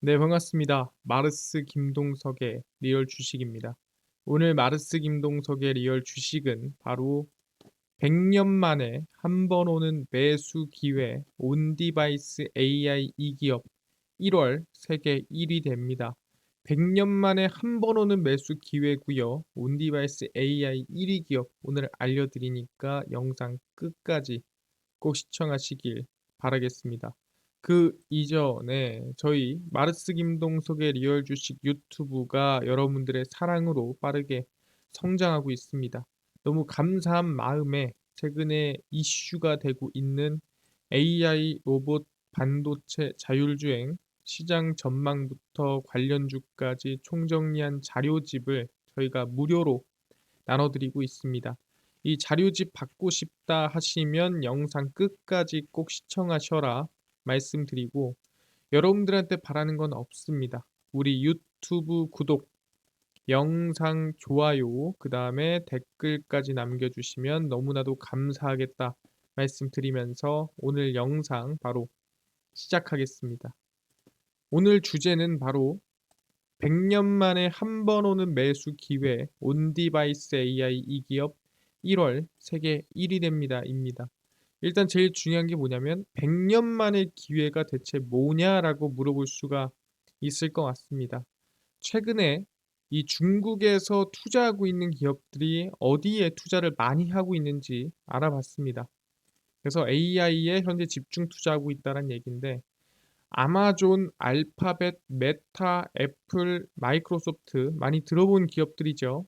네, 반갑습니다. 마르스 김동석의 리얼 주식입니다. 오늘 마르스 김동석의 리얼 주식은 바로 100년 만에 한 번 오는 매수 기회 온디바이스 AI 이 기업 1월 세계 1위 됩니다. 100년 만에 한 번 오는 매수 기회고요. 온디바이스 AI 1위 기업 오늘 알려드리니까 영상 끝까지 꼭 시청하시길 바라겠습니다. 그 이전에 저희 마르스 김동석의 리얼 주식 유튜브가 여러분들의 사랑으로 빠르게 성장하고 있습니다. 너무 감사한 마음에 최근에 이슈가 되고 있는 AI 로봇 반도체 자율주행 시장 전망부터 관련 주까지 총정리한 자료집을 저희가 무료로 나눠드리고 있습니다. 이 자료집 받고 싶다 하시면 영상 끝까지 꼭 시청하셔라 말씀드리고 여러분들한테 바라는 건 없습니다. 우리 유튜브 구독, 영상 좋아요, 그 다음에 댓글까지 남겨주시면 너무나도 감사하겠다 말씀드리면서 오늘 영상 바로 시작하겠습니다. 오늘 주제는 바로 100년 만에 한 번 오는 매수 기회 온디바이스 AI 이 기업 1월 세계 1위 됩니다. 입니다. 일단 제일 중요한 게 뭐냐면 100년 만의 기회가 대체 뭐냐라고 물어볼 수가 있을 것 같습니다. 최근에 이 중국에서 투자하고 있는 기업들이 어디에 투자를 많이 하고 있는지 알아봤습니다. 그래서 AI에 현재 집중 투자하고 있다는 얘기인데 아마존, 알파벳, 메타, 애플, 마이크로소프트 많이 들어본 기업들이죠.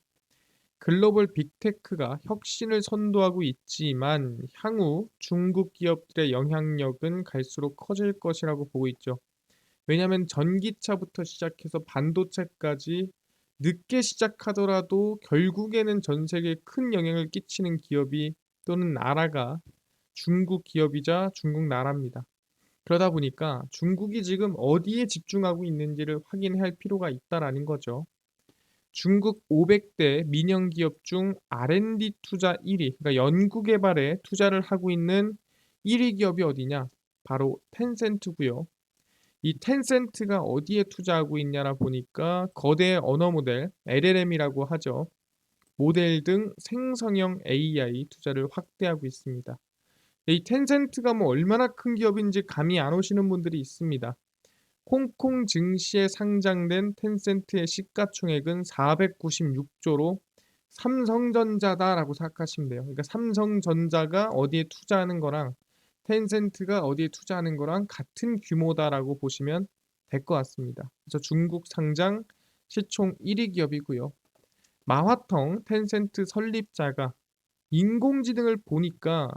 글로벌 빅테크가 혁신을 선도하고 있지만 향후 중국 기업들의 영향력은 갈수록 커질 것이라고 보고 있죠. 왜냐하면 전기차부터 시작해서 반도체까지 늦게 시작하더라도 결국에는 전 세계에 큰 영향을 끼치는 기업이 또는 나라가 중국 기업이자 중국 나라입니다. 그러다 보니까 중국이 지금 어디에 집중하고 있는지를 확인할 필요가 있다라는 거죠. 중국 500대 민영 기업 중 R&D 투자 1위, 그러니까 연구 개발에 투자를 하고 있는 1위 기업이 어디냐? 바로 텐센트고요. 이 텐센트가 어디에 투자하고 있냐라 보니까 거대 언어 모델 LLM이라고 하죠. 모델 등 생성형 AI 투자를 확대하고 있습니다. 이 텐센트가 뭐 얼마나 큰 기업인지 감이 안 오시는 분들이 있습니다. 홍콩 증시에 상장된 텐센트의 시가총액은 496조로 삼성전자다라고 생각하시면 돼요. 그러니까 삼성전자가 어디에 투자하는 거랑 텐센트가 어디에 투자하는 거랑 같은 규모다라고 보시면 될 것 같습니다. 그래서 중국 상장 시총 1위 기업이고요. 마화텅 텐센트 설립자가 인공지능을 보니까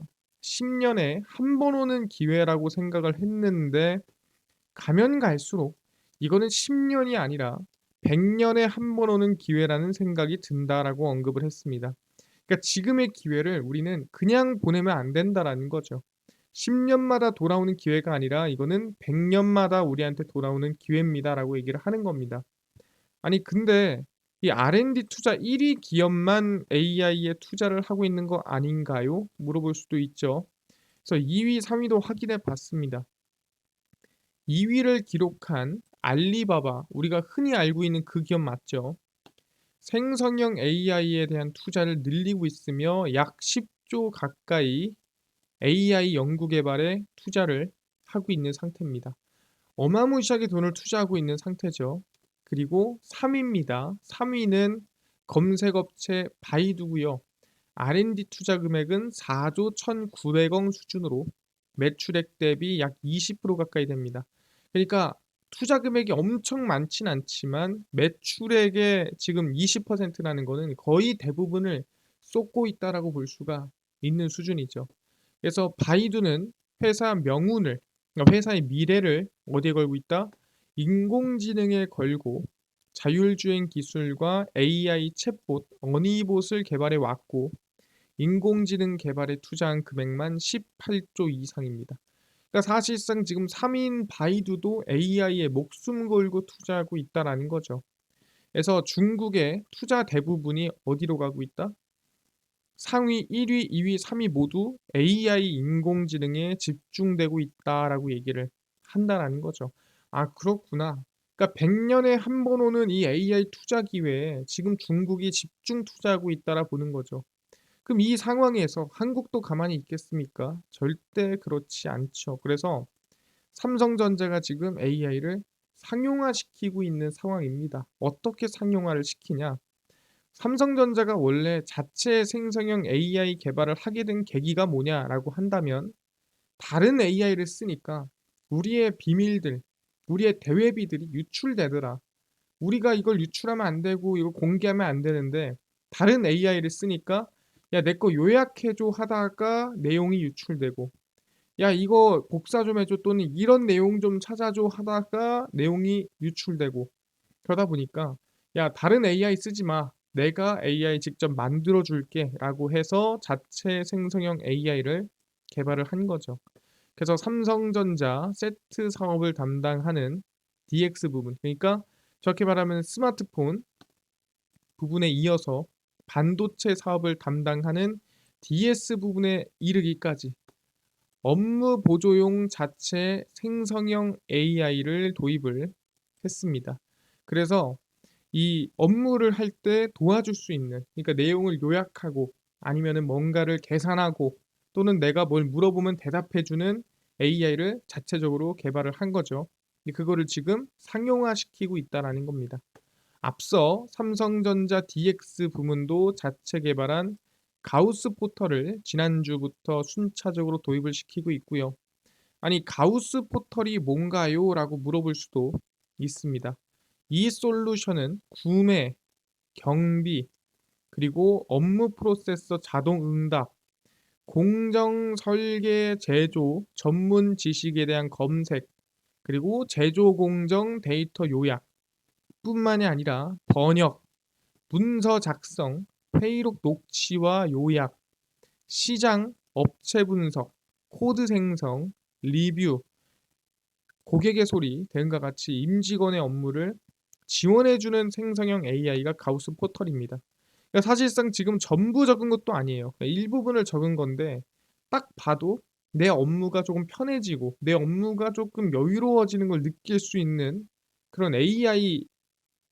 10년에 한 번 오는 기회라고 생각을 했는데 가면 갈수록 이거는 10년이 아니라 100년에 한 번 오는 기회라는 생각이 든다라고 언급을 했습니다. 그러니까 지금의 기회를 우리는 그냥 보내면 안 된다라는 거죠. 10년마다 돌아오는 기회가 아니라 이거는 100년마다 우리한테 돌아오는 기회입니다라고 얘기를 하는 겁니다. 아니 근데 이 R&D 투자 1위 기업만 AI에 투자를 하고 있는 거 아닌가요? 물어볼 수도 있죠. 그래서 2위, 3위도 확인해 봤습니다. 2위를 기록한 알리바바, 우리가 흔히 알고 있는 그 기업 맞죠? 생성형 AI에 대한 투자를 늘리고 있으며 약 10조 가까이 AI 연구 개발에 투자를 하고 있는 상태입니다. 어마무시하게 돈을 투자하고 있는 상태죠. 그리고 3위입니다. 3위는 검색업체 바이두고요. R&D 투자 금액은 4조 1,900억 수준으로 매출액 대비 약 20% 가까이 됩니다. 그러니까 투자 금액이 엄청 많진 않지만 매출액의 지금 20%라는 거는 거의 대부분을 쏟고 있다라고 볼 수가 있는 수준이죠. 그래서 바이두는 회사 명운을 그러니까 회사의 미래를 어디에 걸고 있다? 인공지능에 걸고 자율주행 기술과 AI 챗봇, 어니봇을 개발해 왔고 인공지능 개발에 투자한 금액만 18조 이상입니다. 그러니까 사실상 지금 3인 바이두도 AI에 목숨 걸고 투자하고 있다라는 거죠. 그래서 중국의 투자 대부분이 어디로 가고 있다? 상위 1위, 2위, 3위 모두 AI 인공지능에 집중되고 있다라고 얘기를 한다라는 거죠. 아, 그렇구나. 그러니까 100년에 한 번 오는 이 AI 투자 기회에 지금 중국이 집중 투자하고 있다라 보는 거죠. 그럼 이 상황에서 한국도 가만히 있겠습니까? 절대 그렇지 않죠. 그래서 삼성전자가 지금 AI를 상용화시키고 있는 상황입니다. 어떻게 상용화를 시키냐? 삼성전자가 원래 자체 생성형 AI 개발을 하게 된 계기가 뭐냐라고 한다면 다른 AI를 쓰니까 우리의 비밀들, 우리의 대외비들이 유출되더라. 우리가 이걸 유출하면 안 되고 이거 공개하면 안 되는데 다른 AI를 쓰니까 야, 내 거 요약해줘 하다가 내용이 유출되고 야, 이거 복사 좀 해줘 또는 이런 내용 좀 찾아줘 하다가 내용이 유출되고 그러다 보니까 야, 다른 AI 쓰지 마. 내가 AI 직접 만들어 줄게 라고 해서 자체 생성형 AI를 개발을 한 거죠. 그래서 삼성전자 세트 사업을 담당하는 DX 부분 그러니까 저렇게 말하면 스마트폰 부분에 이어서 반도체 사업을 담당하는 DS 부분에 이르기까지 업무 보조용 자체 생성형 AI를 도입을 했습니다. 그래서 이 업무를 할 때 도와줄 수 있는 그러니까 내용을 요약하고 아니면은 뭔가를 계산하고 또는 내가 뭘 물어보면 대답해 주는 AI를 자체적으로 개발을 한 거죠. 그거를 지금 상용화시키고 있다라는 겁니다. 앞서 삼성전자 DX 부문도 자체 개발한 가우스 포털을 지난주부터 순차적으로 도입을 시키고 있고요. 아니 가우스 포털이 뭔가요? 라고 물어볼 수도 있습니다. 이 솔루션은 구매, 경비, 그리고 업무 프로세서 자동 응답, 공정 설계 제조 전문 지식에 대한 검색, 그리고 제조 공정 데이터 요약 뿐만이 아니라 번역, 문서 작성, 회의록 녹취와 요약, 시장, 업체 분석, 코드 생성, 리뷰, 고객의 소리 등과 같이 임직원의 업무를 지원해주는 생성형 AI가 가우스 포털입니다. 그러니까 사실상 지금 전부 적은 것도 아니에요. 그러니까 일부분을 적은 건데 딱 봐도 내 업무가 조금 편해지고 내 업무가 조금 여유로워지는 걸 느낄 수 있는 그런 AI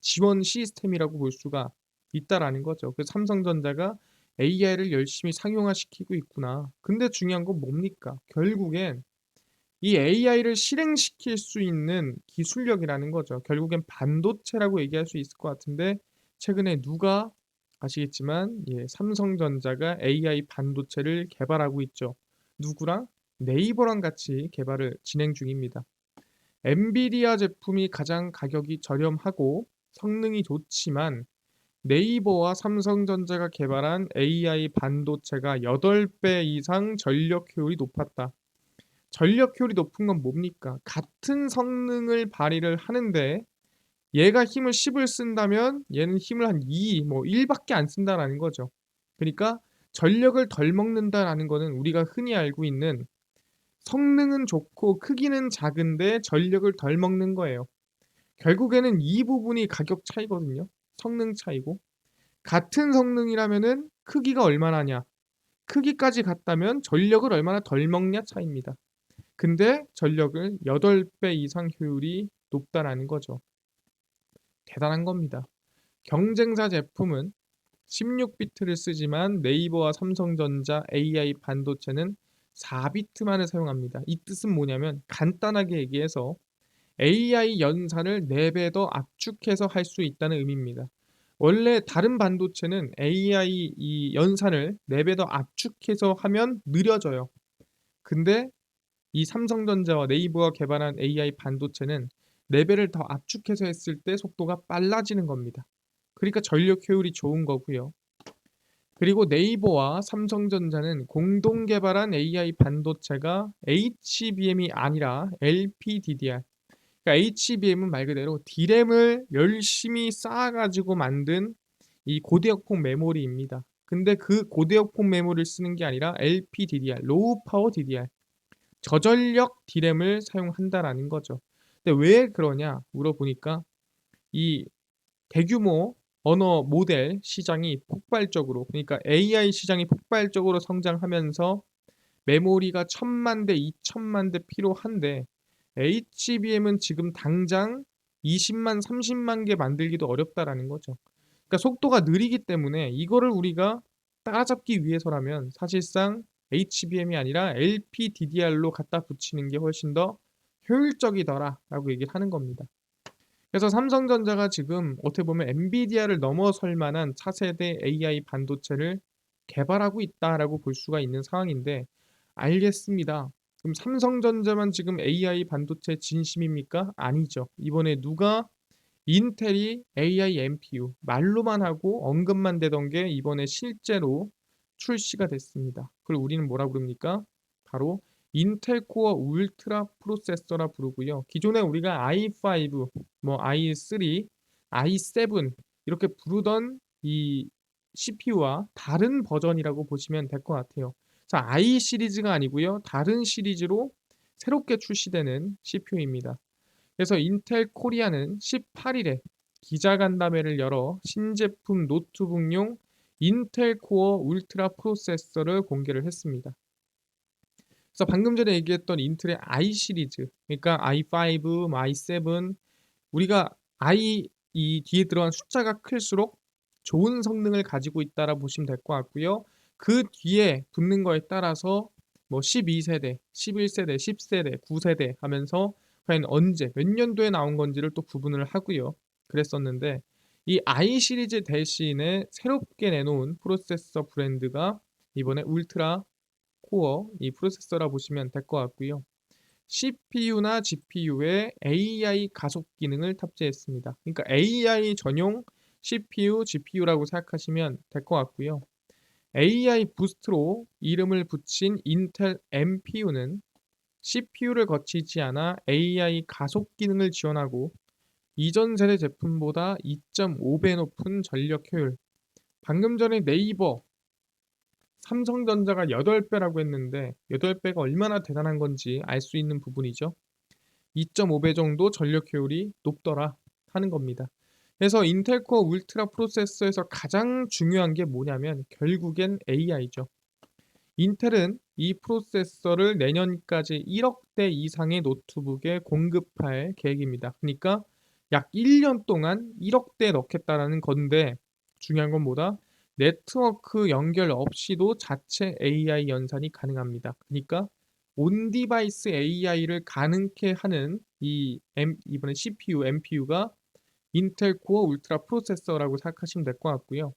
지원 시스템이라고 볼 수가 있다라는 거죠. 그래서 삼성전자가 AI를 열심히 상용화시키고 있구나. 근데 중요한 건 뭡니까? 결국엔 이 AI를 실행시킬 수 있는 기술력이라는 거죠. 결국엔 반도체라고 얘기할 수 있을 것 같은데 최근에 누가 아시겠지만 예, 삼성전자가 AI 반도체를 개발하고 있죠. 누구랑? 네이버랑 같이 개발을 진행 중입니다. 엔비디아 제품이 가장 가격이 저렴하고 성능이 좋지만 네이버와 삼성전자가 개발한 AI 반도체가 8배 이상 전력 효율이 높았다. 전력 효율이 높은 건 뭡니까? 같은 성능을 발휘를 하는데 얘가 힘을 10을 쓴다면 얘는 힘을 한 2, 뭐 1밖에 안 쓴다라는 거죠. 그러니까 전력을 덜 먹는다라는 거는 우리가 흔히 알고 있는 성능은 좋고 크기는 작은데 전력을 덜 먹는 거예요. 결국에는 이 부분이 가격 차이거든요. 성능 차이고. 같은 성능이라면은 크기가 얼마나냐. 크기까지 같다면 전력을 얼마나 덜 먹냐 차이입니다. 근데 전력을 8배 이상 효율이 높다라는 거죠. 대단한 겁니다. 경쟁사 제품은 16비트를 쓰지만 네이버와 삼성전자 AI 반도체는 4비트만을 사용합니다. 이 뜻은 뭐냐면 간단하게 얘기해서 AI 연산을 4배 더 압축해서 할 수 있다는 의미입니다. 원래 다른 반도체는 AI 이 연산을 4배 더 압축해서 하면 느려져요. 근데 이 삼성전자와 네이버가 개발한 AI 반도체는 4배를 더 압축해서 했을 때 속도가 빨라지는 겁니다. 그러니까 전력 효율이 좋은 거고요. 그리고 네이버와 삼성전자는 공동 개발한 AI 반도체가 HBM이 아니라 LPDDR. 그러니까 HBM은 말 그대로 D램을 열심히 쌓아가지고 만든 이 고대역폭 메모리입니다. 근데 그 고대역폭 메모리를 쓰는 게 아니라 LPDDR, 로우 파워 DDR, 저전력 D램을 사용한다라는 거죠. 근데 왜 그러냐 물어보니까 이 대규모 언어 모델 시장이 폭발적으로 그러니까 AI 시장이 폭발적으로 성장하면서 메모리가 천만 대, 이천만 대 필요한데 HBM은 지금 당장 20만, 30만 개 만들기도 어렵다라는 거죠. 그러니까 속도가 느리기 때문에 이거를 우리가 따라잡기 위해서라면 사실상 HBM이 아니라 LPDDR로 갖다 붙이는 게 훨씬 더 효율적이더라라고 얘기를 하는 겁니다. 그래서 삼성전자가 지금 어떻게 보면 엔비디아를 넘어설 만한 차세대 AI 반도체를 개발하고 있다라고 볼 수가 있는 상황인데 알겠습니다. 그럼 삼성전자만 지금 AI 반도체 진심입니까? 아니죠. 이번에 누가 인텔이 AI NPU 말로만 하고 언급만 되던 게 이번에 실제로 출시가 됐습니다. 그걸 우리는 뭐라 부릅니까? 바로 인텔 코어 울트라 프로세서라 부르고요. 기존에 우리가 i5, 뭐 i3, i7 이렇게 부르던 이 CPU와 다른 버전이라고 보시면 될 것 같아요. 자, i 시리즈가 아니고요. 다른 시리즈로 새롭게 출시되는 CPU입니다. 그래서 인텔 코리아는 18일에 기자간담회를 열어 신제품 노트북용 인텔 코어 울트라 프로세서를 공개를 했습니다. 그래서 방금 전에 얘기했던 인텔의 i 시리즈, 그러니까 i5, i7 우리가 i 이 뒤에 들어간 숫자가 클수록 좋은 성능을 가지고 있다라 보시면 될 것 같고요. 그 뒤에 붙는 거에 따라서 뭐 12세대, 11세대, 10세대, 9세대 하면서 과연 언제 몇 년도에 나온 건지를 또 구분을 하고요. 그랬었는데 이 i 시리즈 대신에 새롭게 내놓은 프로세서 브랜드가 이번에 울트라 코어 이 프로세서라 보시면 될 것 같고요. CPU나 GPU에 AI 가속 기능을 탑재했습니다. 그러니까 AI 전용 CPU, GPU라고 생각하시면 될 것 같고요. AI 부스트로 이름을 붙인 인텔 MPU는 CPU를 거치지 않아 AI 가속 기능을 지원하고 이전 세대 제품보다 2.5배 높은 전력 효율. 방금 전에 네이버 삼성전자가 8배라고 했는데 8배가 얼마나 대단한 건지 알 수 있는 부분이죠. 2.5배 정도 전력 효율이 높더라 하는 겁니다. 그래서 인텔 코어 울트라 프로세서에서 가장 중요한 게 뭐냐면 결국엔 AI죠. 인텔은 이 프로세서를 내년까지 1억 대 이상의 노트북에 공급할 계획입니다. 그러니까 약 1년 동안 1억 대 넣겠다라는 건데 중요한 건 뭐다? 네트워크 연결 없이도 자체 AI 연산이 가능합니다. 그러니까 온 디바이스 AI를 가능케 하는 이 M, 이번에 CPU, MPU가 인텔 코어 울트라 프로세서라고 생각하시면 될 것 같고요.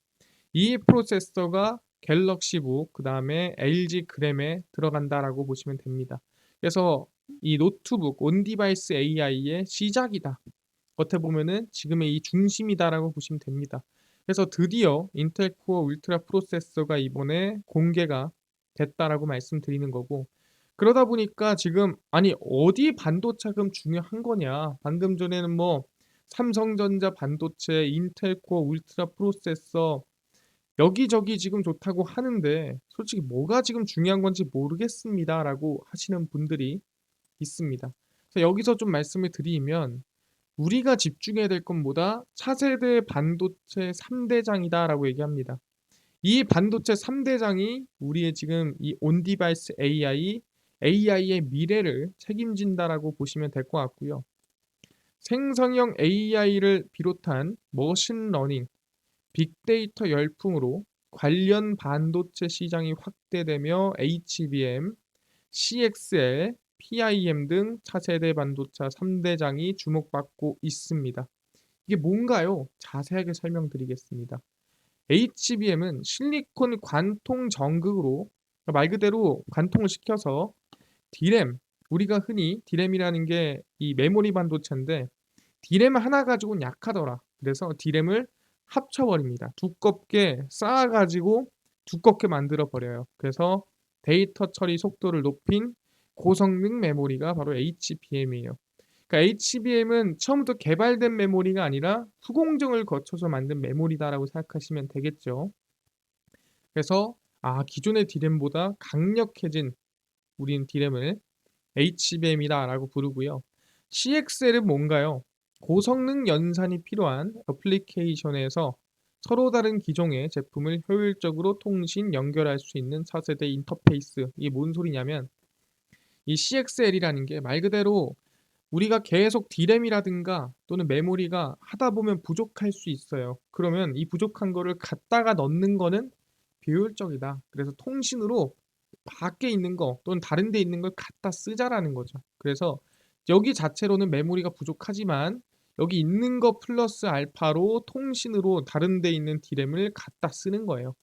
이 프로세서가 갤럭시 북, 그 다음에 LG 그램에 들어간다라고 보시면 됩니다. 그래서 이 노트북, 온 디바이스 AI의 시작이다. 어떻게 보면은 지금의 이 중심이다라고 보시면 됩니다. 그래서 드디어 인텔 코어 울트라 프로세서가 이번에 공개가 됐다라고 말씀드리는 거고 그러다 보니까 지금 아니 어디 반도체금 중요한 거냐 방금 전에는 뭐 삼성전자 반도체 인텔 코어 울트라 프로세서 여기저기 지금 좋다고 하는데 솔직히 뭐가 지금 중요한 건지 모르겠습니다 라고 하시는 분들이 있습니다. 그래서 여기서 좀 말씀을 드리면 우리가 집중해야 될건 뭐다? 차세대 반도체 3대장이다 라고 얘기합니다. 이 반도체 3대장이 우리의 지금 이 온디바이스 AI, AI의 미래를 책임진다라고 보시면 될 것 같고요. 생성형 AI를 비롯한 머신러닝, 빅데이터 열풍으로 관련 반도체 시장이 확대되며 HBM, CXL, PIM 등 차세대 반도체 3대장이 주목받고 있습니다. 이게 뭔가요? 자세하게 설명드리겠습니다. HBM은 실리콘 관통 전극으로 말 그대로 관통을 시켜서 D램, 우리가 흔히 D램이라는 게 이 메모리 반도체인데 D램 하나 가지고는 약하더라. 그래서 D램을 합쳐버립니다. 두껍게 쌓아가지고 두껍게 만들어 버려요. 그래서 데이터 처리 속도를 높인 고성능 메모리가 바로 HBM이에요. 그러니까 HBM은 처음부터 개발된 메모리가 아니라 후공정을 거쳐서 만든 메모리다라고 생각하시면 되겠죠. 그래서 아 기존의 D램보다 강력해진 우린 D램을 HBM이다라고 부르고요. CXL은 뭔가요? 고성능 연산이 필요한 애플리케이션에서 서로 다른 기종의 제품을 효율적으로 통신 연결할 수 있는 차세대 인터페이스 이게 뭔 소리냐면 이 CXL이라는 게 말 그대로 우리가 계속 D램이라든가 또는 메모리가 하다 보면 부족할 수 있어요. 그러면 이 부족한 거를 갖다가 넣는 거는 비효율적이다. 그래서 통신으로 밖에 있는 거 또는 다른 데 있는 걸 갖다 쓰자라는 거죠. 그래서 여기 자체로는 메모리가 부족하지만 여기 있는 거 플러스 알파로 통신으로 다른 데 있는 D램을 갖다 쓰는 거예요.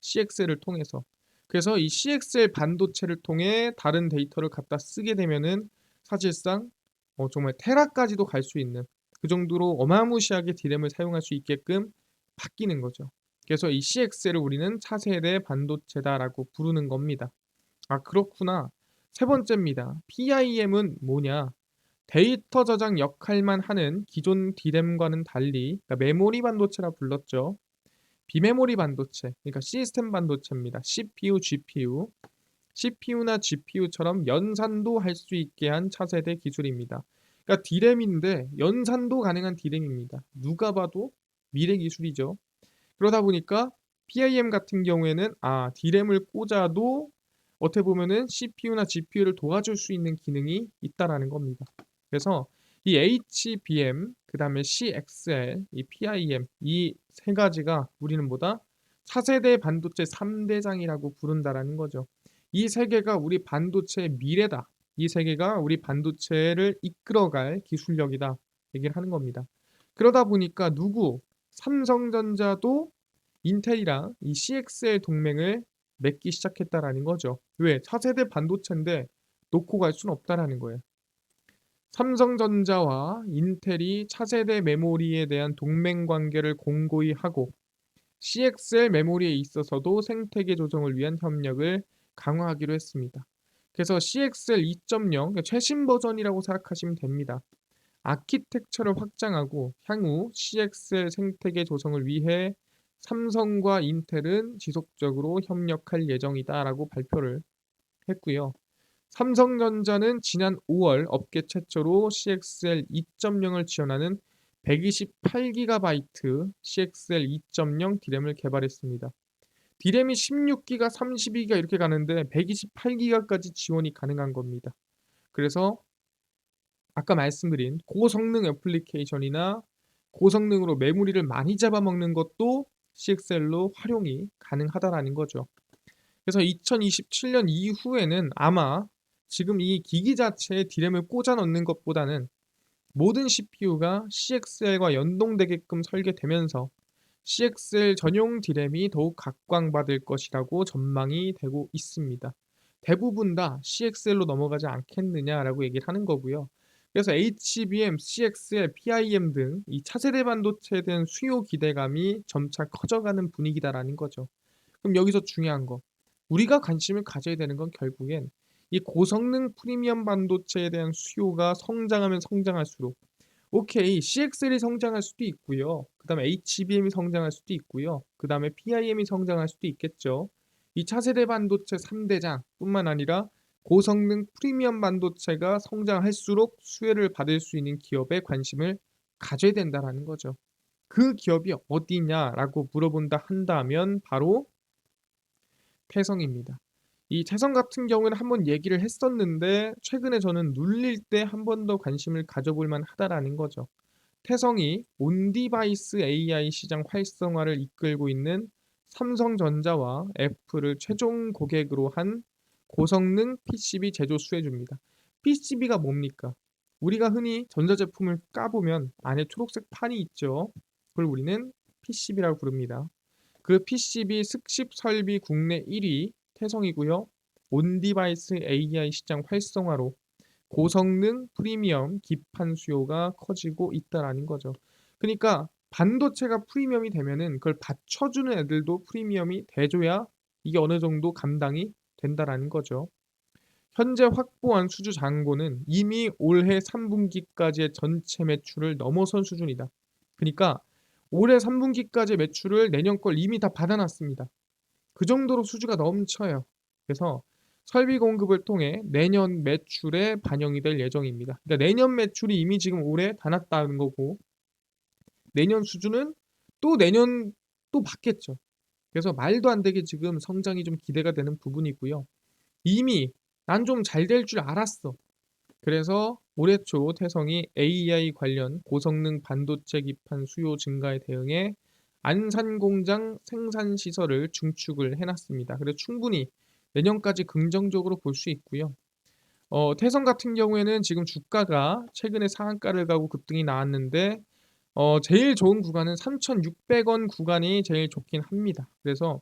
CXL을 통해서. 그래서 이 CXL 반도체를 통해 다른 데이터를 갖다 쓰게 되면은 사실상 어, 정말 테라까지도 갈 수 있는 그 정도로 어마무시하게 D램을 사용할 수 있게끔 바뀌는 거죠. 그래서 이 CXL을 우리는 차세대 반도체다라고 부르는 겁니다. 아 그렇구나. 세 번째입니다. PIM은 뭐냐? 데이터 저장 역할만 하는 기존 D램과는 달리 그러니까 메모리 반도체라 불렀죠. 비메모리 반도체, 그러니까 시스템 반도체입니다. CPU, GPU. CPU나 GPU처럼 연산도 할 수 있게 한 차세대 기술입니다. 그러니까 D램인데 연산도 가능한 D램입니다. 누가 봐도 미래 기술이죠. 그러다 보니까 PIM 같은 경우에는 아 D램을 꽂아도 어떻게 보면은 CPU나 GPU를 도와줄 수 있는 기능이 있다라는 겁니다. 그래서 이 HBM, 그 다음에 CXL, 이 PIM 이 세 가지가 우리는 뭐다? 차세대 반도체 3대장이라고 부른다라는 거죠. 이 세 개가 우리 반도체의 미래다. 이 세 개가 우리 반도체를 이끌어갈 기술력이다. 얘기를 하는 겁니다. 그러다 보니까 누구? 삼성전자도 인텔이랑 이 CXL 동맹을 맺기 시작했다라는 거죠. 왜? 차세대 반도체인데 놓고 갈 수는 없다라는 거예요. 삼성전자와 인텔이 차세대 메모리에 대한 동맹 관계를 공고히 하고 CXL 메모리에 있어서도 생태계 조정을 위한 협력을 강화하기로 했습니다. 그래서 CXL 2.0 그러니까 최신 버전이라고 생각하시면 됩니다. 아키텍처를 확장하고 향후 CXL 생태계 조성을 위해 삼성과 인텔은 지속적으로 협력할 예정이다라고 발표를 했고요. 삼성전자는 지난 5월 업계 최초로 CXL 2.0을 지원하는 128GB CXL 2.0 D램을 개발했습니다. D램이 16기가, 32기가 이렇게 가는데 128기가까지 지원이 가능한 겁니다. 그래서 아까 말씀드린 고성능 애플리케이션이나 고성능으로 메모리를 많이 잡아먹는 것도 CXL로 활용이 가능하다라는 거죠. 그래서 2027년 이후에는 아마 지금 이 기기 자체에 D램을 꽂아 넣는 것보다는 모든 CPU가 CXL과 연동되게끔 설계되면서 CXL 전용 D램이 더욱 각광받을 것이라고 전망이 되고 있습니다. 대부분 다 CXL로 넘어가지 않겠느냐라고 얘기를 하는 거고요. 그래서 HBM, CXL, PIM 등 이 차세대 반도체에 대한 수요 기대감이 점차 커져가는 분위기다라는 거죠. 그럼 여기서 중요한 거, 우리가 관심을 가져야 되는 건 결국엔 이 고성능 프리미엄 반도체에 대한 수요가 성장하면 성장할수록 오케이 CXL이 성장할 수도 있고요. 그 다음에 HBM이 성장할 수도 있고요. 그 다음에 PIM이 성장할 수도 있겠죠. 이 차세대 반도체 3대장 뿐만 아니라 고성능 프리미엄 반도체가 성장할수록 수혜를 받을 수 있는 기업에 관심을 가져야 된다는 거죠. 그 기업이 어디냐라고 물어본다 한다면 바로 태성입니다. 이 태성 같은 경우에는 한번 얘기를 했었는데 최근에 저는 눌릴 때 한 번 더 관심을 가져볼 만하다라는 거죠. 태성이 온디바이스 AI 시장 활성화를 이끌고 있는 삼성전자와 애플을 최종 고객으로 한 고성능 PCB 제조 수혜주입니다. PCB가 뭡니까? 우리가 흔히 전자제품을 까보면 안에 초록색 판이 있죠. 그걸 우리는 PCB라고 부릅니다. 그 PCB 습식 설비 국내 1위 태성이고요. 온디바이스 AI 시장 활성화로 고성능 프리미엄 기판 수요가 커지고 있다라는 거죠. 그러니까 반도체가 프리미엄이 되면은 그걸 받쳐주는 애들도 프리미엄이 돼줘야 이게 어느 정도 감당이 된다라는 거죠. 현재 확보한 수주 잔고는 이미 올해 3분기까지의 전체 매출을 넘어선 수준이다. 그러니까 올해 3분기까지의 매출을 내년 걸 이미 다 받아놨습니다. 그 정도로 수주가 넘쳐요. 그래서 설비 공급을 통해 내년 매출에 반영이 될 예정입니다. 그러니까 내년 매출이 이미 지금 올해 다 났다는 거고 내년 수준은 또 내년 또 받겠죠. 그래서 말도 안 되게 지금 성장이 좀 기대가 되는 부분이고요. 이미 난 좀 잘 될 줄 알았어. 그래서 올해 초 태성이 AI 관련 고성능 반도체 기판 수요 증가에 대응해 안산 공장 생산 시설을 중축을 해놨습니다. 그래서 충분히 내년까지 긍정적으로 볼 수 있고요. 어, 태성 같은 경우에는 지금 주가가 최근에 상한가를 가고 급등이 나왔는데 어, 제일 좋은 구간은 3,600원 구간이 제일 좋긴 합니다. 그래서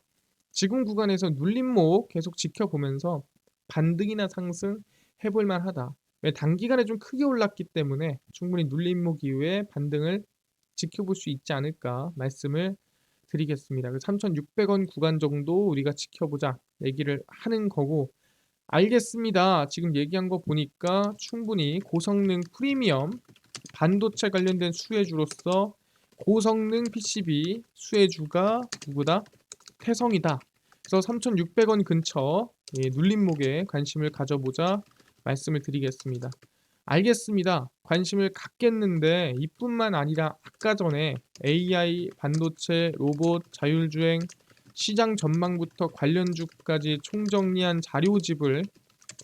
지금 구간에서 눌림목 계속 지켜보면서 반등이나 상승 해볼 만 하다. 왜 단기간에 좀 크게 올랐기 때문에 충분히 눌림목 이후에 반등을 지켜볼 수 있지 않을까 말씀을 드리겠습니다. 3,600원 구간 정도 우리가 지켜보자 얘기를 하는 거고 알겠습니다. 지금 얘기한 거 보니까 충분히 고성능 프리미엄 반도체 관련된 수혜주로서 고성능 PCB 수혜주가 누구다? 태성이다. 그래서 3,600원 근처 예, 눌림목에 관심을 가져보자 말씀을 드리겠습니다. 알겠습니다. 관심을 갖겠는데 이뿐만 아니라 아까 전에 AI, 반도체, 로봇, 자율주행, 시장 전망부터 관련주까지 총정리한 자료집을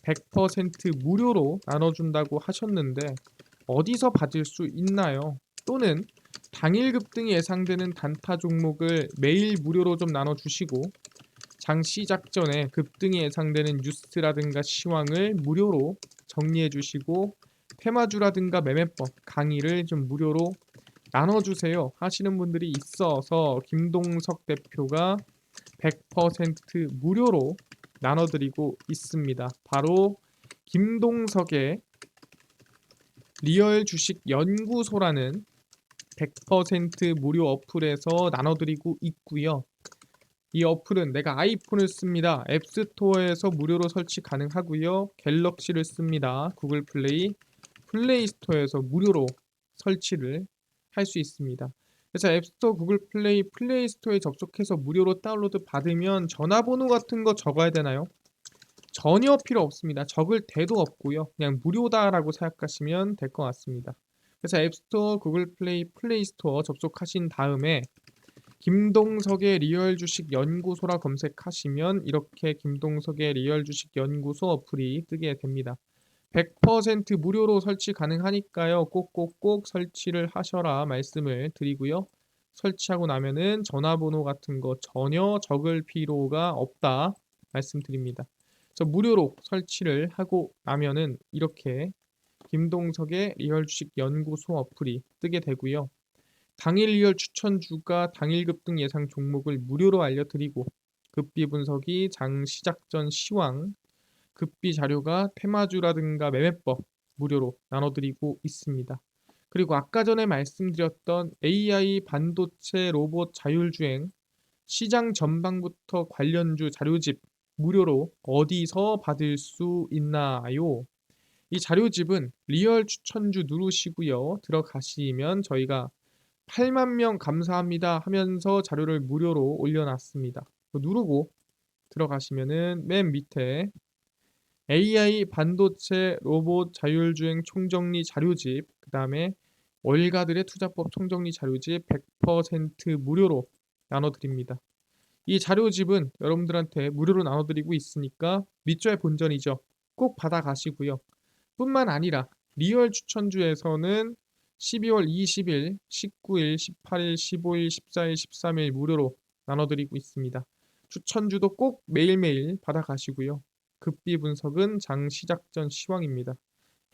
100% 무료로 나눠준다고 하셨는데 어디서 받을 수 있나요? 또는 당일 급 등이 예상되는 단타 종목을 매일 무료로 좀 나눠주시고 장 시작 전에 급등이 예상되는 뉴스라든가 시황을 무료로 정리해 주시고 테마주라든가 매매법 강의를 좀 무료로 나눠주세요 하시는 분들이 있어서 김동석 대표가 100% 무료로 나눠드리고 있습니다. 바로 김동석의 리얼 주식 연구소라는 100% 무료 어플에서 나눠드리고 있고요. 이 어플은 내가 아이폰을 씁니다. 앱스토어에서 무료로 설치 가능하고요. 갤럭시를 씁니다. 구글 플레이, 플레이 스토어에서 무료로 설치를 할 수 있습니다. 그래서 앱스토어, 구글 플레이, 플레이 스토어에 접속해서 무료로 다운로드 받으면 전화번호 같은 거 적어야 되나요? 전혀 필요 없습니다. 적을 대도 없고요. 그냥 무료다라고 생각하시면 될 것 같습니다. 그래서 앱스토어, 구글 플레이, 플레이 스토어 접속하신 다음에 김동석의 리얼 주식 연구소라 검색하시면 이렇게 김동석의 리얼 주식 연구소 어플이 뜨게 됩니다. 100% 무료로 설치 가능하니까요. 꼭꼭꼭 설치를 하셔라 말씀을 드리고요. 설치하고 나면은 전화번호 같은 거 전혀 적을 필요가 없다 말씀드립니다. 저 무료로 설치를 하고 나면은 이렇게 김동석의 리얼 주식 연구소 어플이 뜨게 되고요. 당일 리얼 추천 주가 당일 급등 예상 종목을 무료로 알려드리고 급비 분석이 장 시작 전 시황, 급비 자료가 테마주라든가 매매법 무료로 나눠드리고 있습니다. 그리고 아까 전에 말씀드렸던 AI 반도체 로봇 자율주행 시장 전방부터 관련주 자료집 무료로 어디서 받을 수 있나요? 이 자료집은 리얼 추천주 누르시고요. 들어가시면 저희가 8만 명 감사합니다 하면서 자료를 무료로 올려놨습니다. 누르고 들어가시면은 맨 밑에 AI 반도체 로봇 자율주행 총정리 자료집 그 다음에 월가들의 투자법 총정리 자료집 100% 무료로 나눠드립니다. 이 자료집은 여러분들한테 무료로 나눠드리고 있으니까 밑줄의 본전이죠. 꼭 받아가시고요. 뿐만 아니라 리얼 추천주에서는 12월 20일, 19일, 18일, 15일, 14일, 13일 무료로 나눠드리고 있습니다. 추천주도 꼭 매일매일 받아가시고요. 급비 분석은 장 시작 전 시황입니다.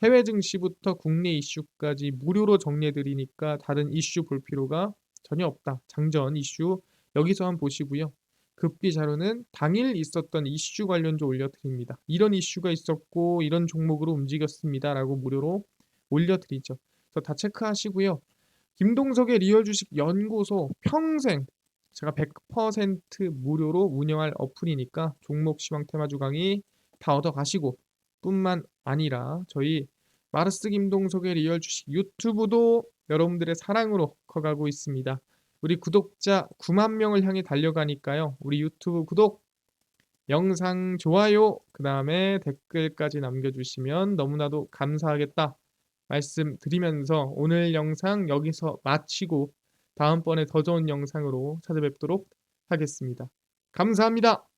해외 증시부터 국내 이슈까지 무료로 정리해드리니까 다른 이슈 볼 필요가 전혀 없다. 장전 이슈 여기서 한번 보시고요. 급비 자료는 당일 있었던 이슈 관련주 올려드립니다. 이런 이슈가 있었고 이런 종목으로 움직였습니다. 라고 무료로 올려드리죠. 그래서 다 체크하시고요. 김동석의 리얼 주식 연구소 평생 제가 100% 무료로 운영할 어플이니까 종목 시황 테마주 강의 다 얻어 가시고 뿐만 아니라 저희 마르스 김동석의 리얼 주식 유튜브도 여러분들의 사랑으로 커가고 있습니다. 우리 구독자 9만 명을 향해 달려가니까요. 우리 유튜브 구독, 영상 좋아요, 그 다음에 댓글까지 남겨주시면 너무나도 감사하겠다. 말씀드리면서 오늘 영상 여기서 마치고 다음번에 더 좋은 영상으로 찾아뵙도록 하겠습니다. 감사합니다.